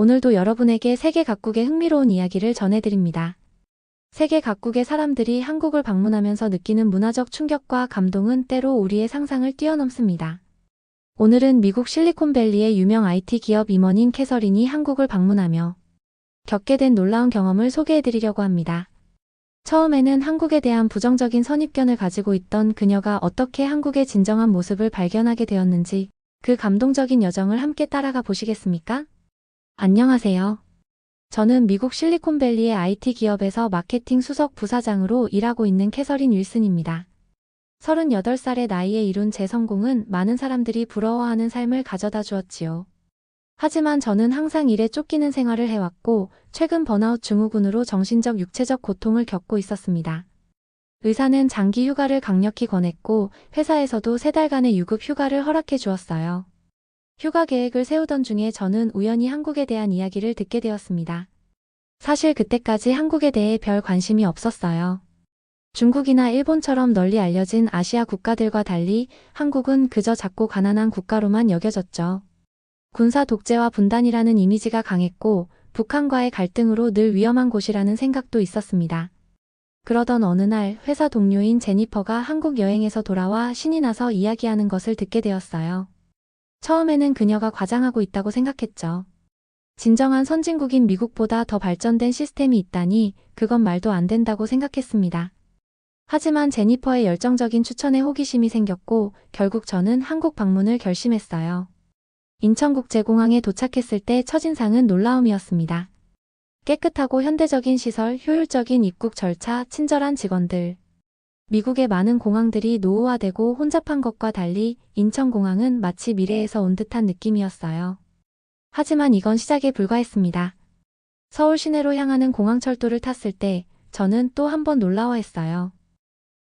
오늘도 여러분에게 세계 각국의 흥미로운 이야기를 전해드립니다. 세계 각국의 사람들이 한국을 방문하면서 느끼는 문화적 충격과 감동은 때로 우리의 상상을 뛰어넘습니다. 오늘은 미국 실리콘밸리의 유명 IT 기업 임원인 캐서린이 한국을 방문하며 겪게 된 놀라운 경험을 소개해드리려고 합니다. 처음에는 한국에 대한 부정적인 선입견을 가지고 있던 그녀가 어떻게 한국의 진정한 모습을 발견하게 되었는지 그 감동적인 여정을 함께 따라가 보시겠습니까? 안녕하세요. 저는 미국 실리콘밸리의 IT 기업에서 마케팅 수석 부사장으로 일하고 있는 캐서린 윌슨입니다. 38살의 나이에 이룬 제 성공은 많은 사람들이 부러워하는 삶을 가져다 주었지요. 하지만 저는 항상 일에 쫓기는 생활을 해왔고 최근 번아웃 증후군으로 정신적 육체적 고통을 겪고 있었습니다. 의사는 장기 휴가를 강력히 권했고 회사에서도 세 달간의 유급 휴가를 허락해 주었어요. 휴가 계획을 세우던 중에 저는 우연히 한국에 대한 이야기를 듣게 되었습니다. 사실 그때까지 한국에 대해 별 관심이 없었어요. 중국이나 일본처럼 널리 알려진 아시아 국가들과 달리 한국은 그저 작고 가난한 국가로만 여겨졌죠. 군사 독재와 분단이라는 이미지가 강했고 북한과의 갈등으로 늘 위험한 곳이라는 생각도 있었습니다. 그러던 어느 날 회사 동료인 제니퍼가 한국 여행에서 돌아와 신이 나서 이야기하는 것을 듣게 되었어요. 처음에는 그녀가 과장하고 있다고 생각했죠. 진정한 선진국인 미국보다 더 발전된 시스템이 있다니 그건 말도 안 된다고 생각했습니다. 하지만 제니퍼의 열정적인 추천에 호기심이 생겼고 결국 저는 한국 방문을 결심했어요. 인천국제공항에 도착했을 때 첫인상은 놀라움이었습니다. 깨끗하고 현대적인 시설, 효율적인 입국 절차, 친절한 직원들. 미국의 많은 공항들이 노후화되고 혼잡한 것과 달리 인천공항은 마치 미래에서 온 듯한 느낌이었어요. 하지만 이건 시작에 불과했습니다. 서울 시내로 향하는 공항철도를 탔을 때 저는 또 한 번 놀라워했어요.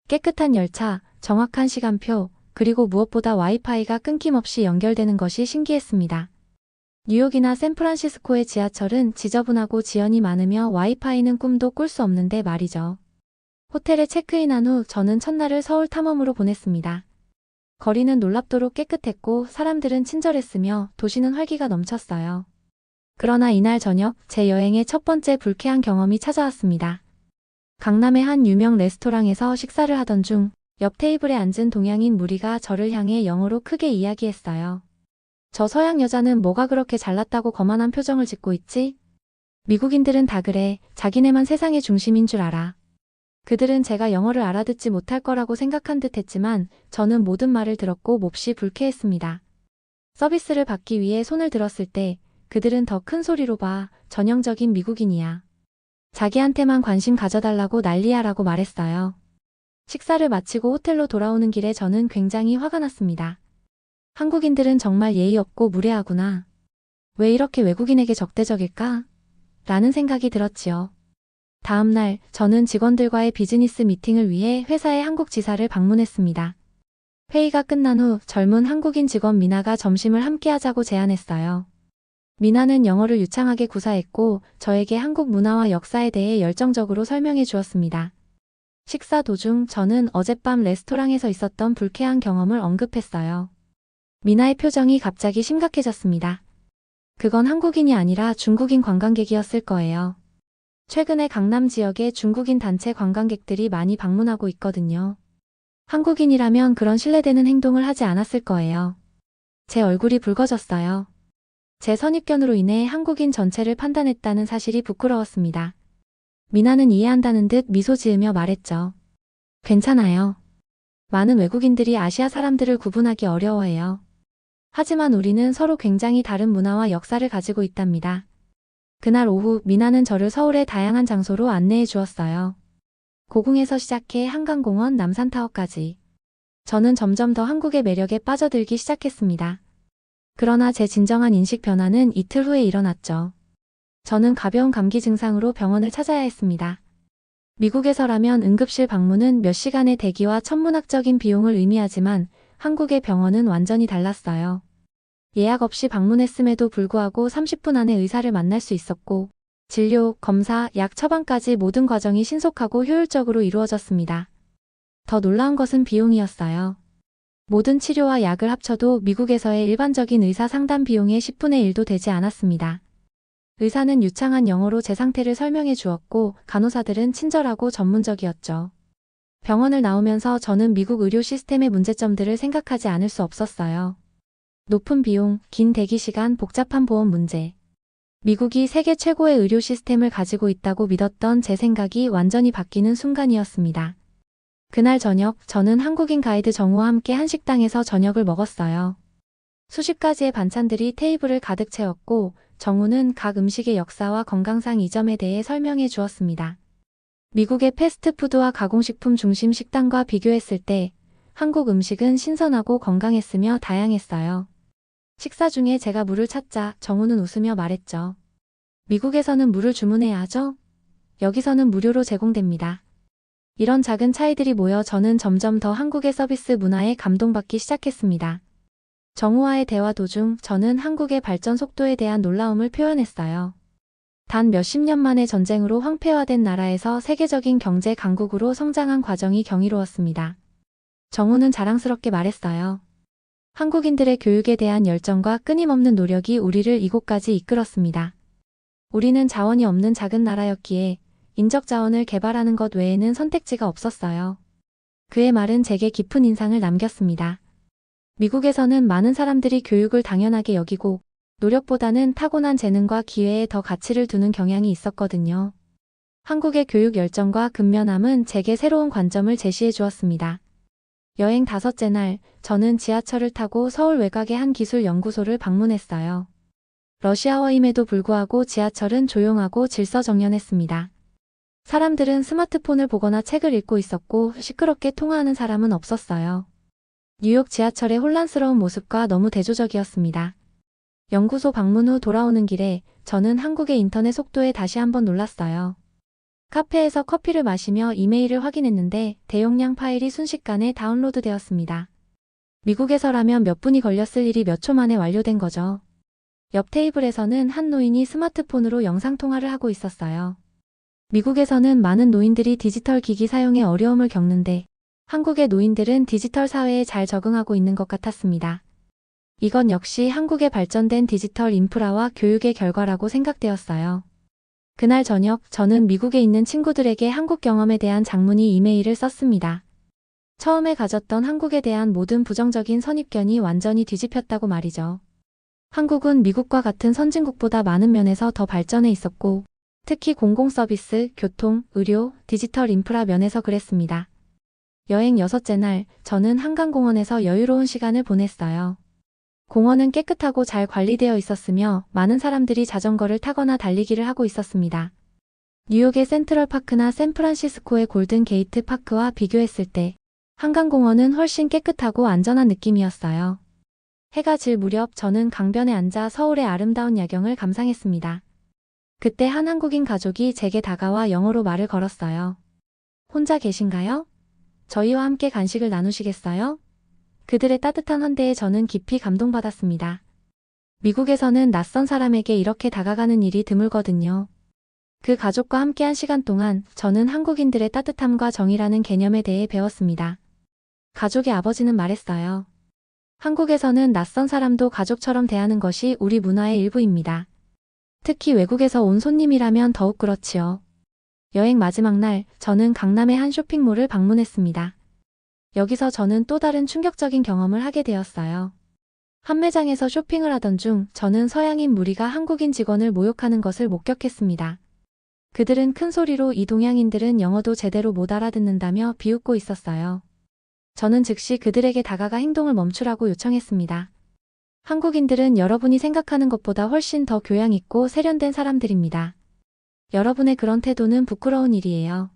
깨끗한 열차, 정확한 시간표, 그리고 무엇보다 와이파이가 끊김없이 연결되는 것이 신기했습니다. 뉴욕이나 샌프란시스코의 지하철은 지저분하고 지연이 많으며 와이파이는 꿈도 꿀 수 없는데 말이죠. 호텔에 체크인한 후 저는 첫날을 서울 탐험으로 보냈습니다. 거리는 놀랍도록 깨끗했고 사람들은 친절했으며 도시는 활기가 넘쳤어요. 그러나 이날 저녁 제 여행의 첫 번째 불쾌한 경험이 찾아왔습니다. 강남의 한 유명 레스토랑에서 식사를 하던 중 옆 테이블에 앉은 동양인 무리가 저를 향해 영어로 크게 이야기했어요. 저 서양 여자는 뭐가 그렇게 잘났다고 거만한 표정을 짓고 있지? 미국인들은 다 그래. 자기네만 세상의 중심인 줄 알아. 그들은 제가 영어를 알아듣지 못할 거라고 생각한 듯 했지만 저는 모든 말을 들었고 몹시 불쾌했습니다. 서비스를 받기 위해 손을 들었을 때 그들은 더 큰 소리로 봐. 전형적인 미국인이야. 자기한테만 관심 가져달라고 난리야라고 말했어요. 식사를 마치고 호텔로 돌아오는 길에 저는 굉장히 화가 났습니다. 한국인들은 정말 예의 없고 무례하구나. 왜 이렇게 외국인에게 적대적일까? 라는 생각이 들었지요. 다음 날 저는 직원들과의 비즈니스 미팅을 위해 회사의 한국 지사를 방문했습니다. 회의가 끝난 후 젊은 한국인 직원 미나가 점심을 함께 하자고 제안했어요. 미나는 영어를 유창하게 구사했고 저에게 한국 문화와 역사에 대해 열정적으로 설명해 주었습니다. 식사 도중 저는 어젯밤 레스토랑에서 있었던 불쾌한 경험을 언급했어요. 미나의 표정이 갑자기 심각해졌습니다. 그건 한국인이 아니라 중국인 관광객이었을 거예요. 최근에 강남 지역에 중국인 단체 관광객들이 많이 방문하고 있거든요. 한국인이라면 그런 신뢰되는 행동을 하지 않았을 거예요. 제 얼굴이 붉어졌어요. 제 선입견으로 인해 한국인 전체를 판단했다는 사실이 부끄러웠습니다. 미나는 이해한다는 듯 미소 지으며 말했죠. 괜찮아요. 많은 외국인들이 아시아 사람들을 구분하기 어려워해요. 하지만 우리는 서로 굉장히 다른 문화와 역사를 가지고 있답니다. 그날 오후 미나는 저를 서울의 다양한 장소로 안내해 주었어요. 고궁에서 시작해 한강공원 남산타워까지. 저는 점점 더 한국의 매력에 빠져들기 시작했습니다. 그러나 제 진정한 인식 변화는 이틀 후에 일어났죠. 저는 가벼운 감기 증상으로 병원을 찾아야 했습니다. 미국에서라면 응급실 방문은 몇 시간의 대기와 천문학적인 비용을 의미하지만 한국의 병원은 완전히 달랐어요. 예약 없이 방문했음에도 불구하고 30분 안에 의사를 만날 수 있었고 진료, 검사, 약 처방까지 모든 과정이 신속하고 효율적으로 이루어졌습니다. 더 놀라운 것은 비용이었어요. 모든 치료와 약을 합쳐도 미국에서의 일반적인 의사 상담 비용의 10분의 1도 되지 않았습니다. 의사는 유창한 영어로 제 상태를 설명해 주었고 간호사들은 친절하고 전문적이었죠. 병원을 나오면서 저는 미국 의료 시스템의 문제점들을 생각하지 않을 수 없었어요. 높은 비용, 긴 대기 시간, 복잡한 보험 문제. 미국이 세계 최고의 의료 시스템을 가지고 있다고 믿었던 제 생각이 완전히 바뀌는 순간이었습니다. 그날 저녁, 저는 한국인 가이드 정우와 함께 한식당에서 저녁을 먹었어요. 수십 가지의 반찬들이 테이블을 가득 채웠고, 정우는 각 음식의 역사와 건강상 이점에 대해 설명해 주었습니다. 미국의 패스트푸드와 가공식품 중심 식당과 비교했을 때, 한국 음식은 신선하고 건강했으며 다양했어요. 식사 중에 제가 물을 찾자 정우는 웃으며 말했죠. 미국에서는 물을 주문해야 하죠? 여기서는 무료로 제공됩니다. 이런 작은 차이들이 모여 저는 점점 더 한국의 서비스 문화에 감동받기 시작했습니다. 정우와의 대화 도중 저는 한국의 발전 속도에 대한 놀라움을 표현했어요. 단 몇십 년 만의 전쟁으로 황폐화된 나라에서 세계적인 경제 강국으로 성장한 과정이 경이로웠습니다. 정우는 자랑스럽게 말했어요. 한국인들의 교육에 대한 열정과 끊임없는 노력이 우리를 이곳까지 이끌었습니다. 우리는 자원이 없는 작은 나라였기에 인적 자원을 개발하는 것 외에는 선택지가 없었어요. 그의 말은 제게 깊은 인상을 남겼습니다. 미국에서는 많은 사람들이 교육을 당연하게 여기고 노력보다는 타고난 재능과 기회에 더 가치를 두는 경향이 있었거든요. 한국의 교육 열정과 근면함은 제게 새로운 관점을 제시해 주었습니다. 여행 다섯째 날, 저는 지하철을 타고 서울 외곽의 한 기술 연구소를 방문했어요. 러시아어임에도 불구하고 지하철은 조용하고 질서정연했습니다. 사람들은 스마트폰을 보거나 책을 읽고 있었고 시끄럽게 통화하는 사람은 없었어요. 뉴욕 지하철의 혼란스러운 모습과 너무 대조적이었습니다. 연구소 방문 후 돌아오는 길에 저는 한국의 인터넷 속도에 다시 한번 놀랐어요. 카페에서 커피를 마시며 이메일을 확인했는데 대용량 파일이 순식간에 다운로드 되었습니다. 미국에서라면 몇 분이 걸렸을 일이 몇 초 만에 완료된 거죠. 옆 테이블에서는 한 노인이 스마트폰으로 영상통화를 하고 있었어요. 미국에서는 많은 노인들이 디지털 기기 사용에 어려움을 겪는데 한국의 노인들은 디지털 사회에 잘 적응하고 있는 것 같았습니다. 이건 역시 한국의 발전된 디지털 인프라와 교육의 결과라고 생각되었어요. 그날 저녁 저는 미국에 있는 친구들에게 한국 경험에 대한 장문의 이메일을 썼습니다. 처음에 가졌던 한국에 대한 모든 부정적인 선입견이 완전히 뒤집혔다고 말이죠. 한국은 미국과 같은 선진국보다 많은 면에서 더 발전해 있었고, 특히 공공서비스, 교통, 의료, 디지털 인프라 면에서 그랬습니다. 여행 여섯째 날, 저는 한강공원에서 여유로운 시간을 보냈어요. 공원은 깨끗하고 잘 관리되어 있었으며 많은 사람들이 자전거를 타거나 달리기를 하고 있었습니다. 뉴욕의 센트럴파크나 샌프란시스코의 골든 게이트 파크와 비교했을 때 한강공원은 훨씬 깨끗하고 안전한 느낌이었어요. 해가 질 무렵 저는 강변에 앉아 서울의 아름다운 야경을 감상했습니다. 그때 한 한국인 가족이 제게 다가와 영어로 말을 걸었어요. 혼자 계신가요? 저희와 함께 간식을 나누시겠어요? 그들의 따뜻한 환대에 저는 깊이 감동받았습니다. 미국에서는 낯선 사람에게 이렇게 다가가는 일이 드물거든요. 그 가족과 함께한 시간 동안 저는 한국인들의 따뜻함과 정이라는 개념에 대해 배웠습니다. 가족의 아버지는 말했어요. 한국에서는 낯선 사람도 가족처럼 대하는 것이 우리 문화의 일부입니다. 특히 외국에서 온 손님이라면 더욱 그렇지요. 여행 마지막 날, 저는 강남의 한 쇼핑몰을 방문했습니다. 여기서 저는 또 다른 충격적인 경험을 하게 되었어요. 한 매장에서 쇼핑을 하던 중 저는 서양인 무리가 한국인 직원을 모욕하는 것을 목격했습니다. 그들은 큰 소리로 이 동양인들은 영어도 제대로 못 알아듣는다며 비웃고 있었어요. 저는 즉시 그들에게 다가가 행동을 멈추라고 요청했습니다. 한국인들은 여러분이 생각하는 것보다 훨씬 더 교양 있고 세련된 사람들입니다. 여러분의 그런 태도는 부끄러운 일이에요.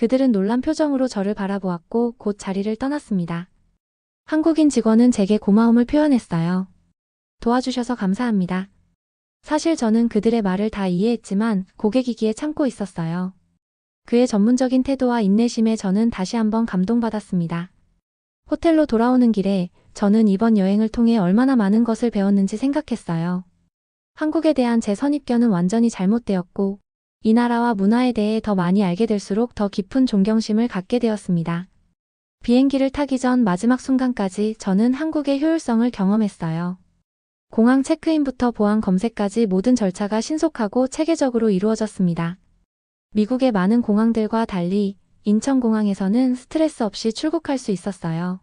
그들은 놀란 표정으로 저를 바라보았고 곧 자리를 떠났습니다. 한국인 직원은 제게 고마움을 표현했어요. 도와주셔서 감사합니다. 사실 저는 그들의 말을 다 이해했지만 고객이기에 참고 있었어요. 그의 전문적인 태도와 인내심에 저는 다시 한번 감동받았습니다. 호텔로 돌아오는 길에 저는 이번 여행을 통해 얼마나 많은 것을 배웠는지 생각했어요. 한국에 대한 제 선입견은 완전히 잘못되었고 이 나라와 문화에 대해 더 많이 알게 될수록 더 깊은 존경심을 갖게 되었습니다. 비행기를 타기 전 마지막 순간까지 저는 한국의 효율성을 경험했어요. 공항 체크인부터 보안 검색까지 모든 절차가 신속하고 체계적으로 이루어졌습니다. 미국의 많은 공항들과 달리 인천공항에서는 스트레스 없이 출국할 수 있었어요.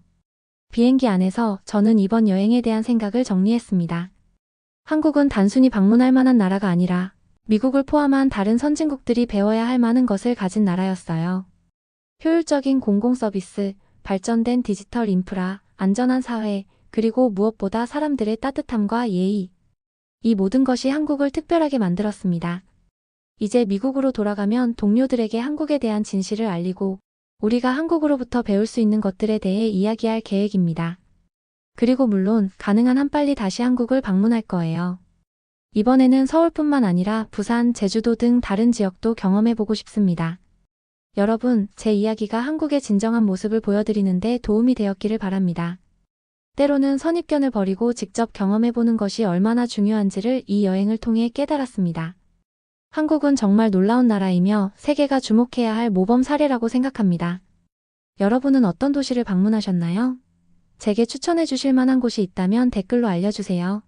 비행기 안에서 저는 이번 여행에 대한 생각을 정리했습니다. 한국은 단순히 방문할 만한 나라가 아니라 미국을 포함한 다른 선진국들이 배워야 할 많은 것을 가진 나라였어요. 효율적인 공공서비스, 발전된 디지털 인프라, 안전한 사회, 그리고 무엇보다 사람들의 따뜻함과 예의. 이 모든 것이 한국을 특별하게 만들었습니다. 이제 미국으로 돌아가면 동료들에게 한국에 대한 진실을 알리고 우리가 한국으로부터 배울 수 있는 것들에 대해 이야기할 계획입니다. 그리고 물론 가능한 한 빨리 다시 한국을 방문할 거예요. 이번에는 서울뿐만 아니라 부산, 제주도 등 다른 지역도 경험해보고 싶습니다. 여러분, 제 이야기가 한국의 진정한 모습을 보여드리는데 도움이 되었기를 바랍니다. 때로는 선입견을 버리고 직접 경험해보는 것이 얼마나 중요한지를 이 여행을 통해 깨달았습니다. 한국은 정말 놀라운 나라이며 세계가 주목해야 할 모범 사례라고 생각합니다. 여러분은 어떤 도시를 방문하셨나요? 제게 추천해 주실 만한 곳이 있다면 댓글로 알려주세요.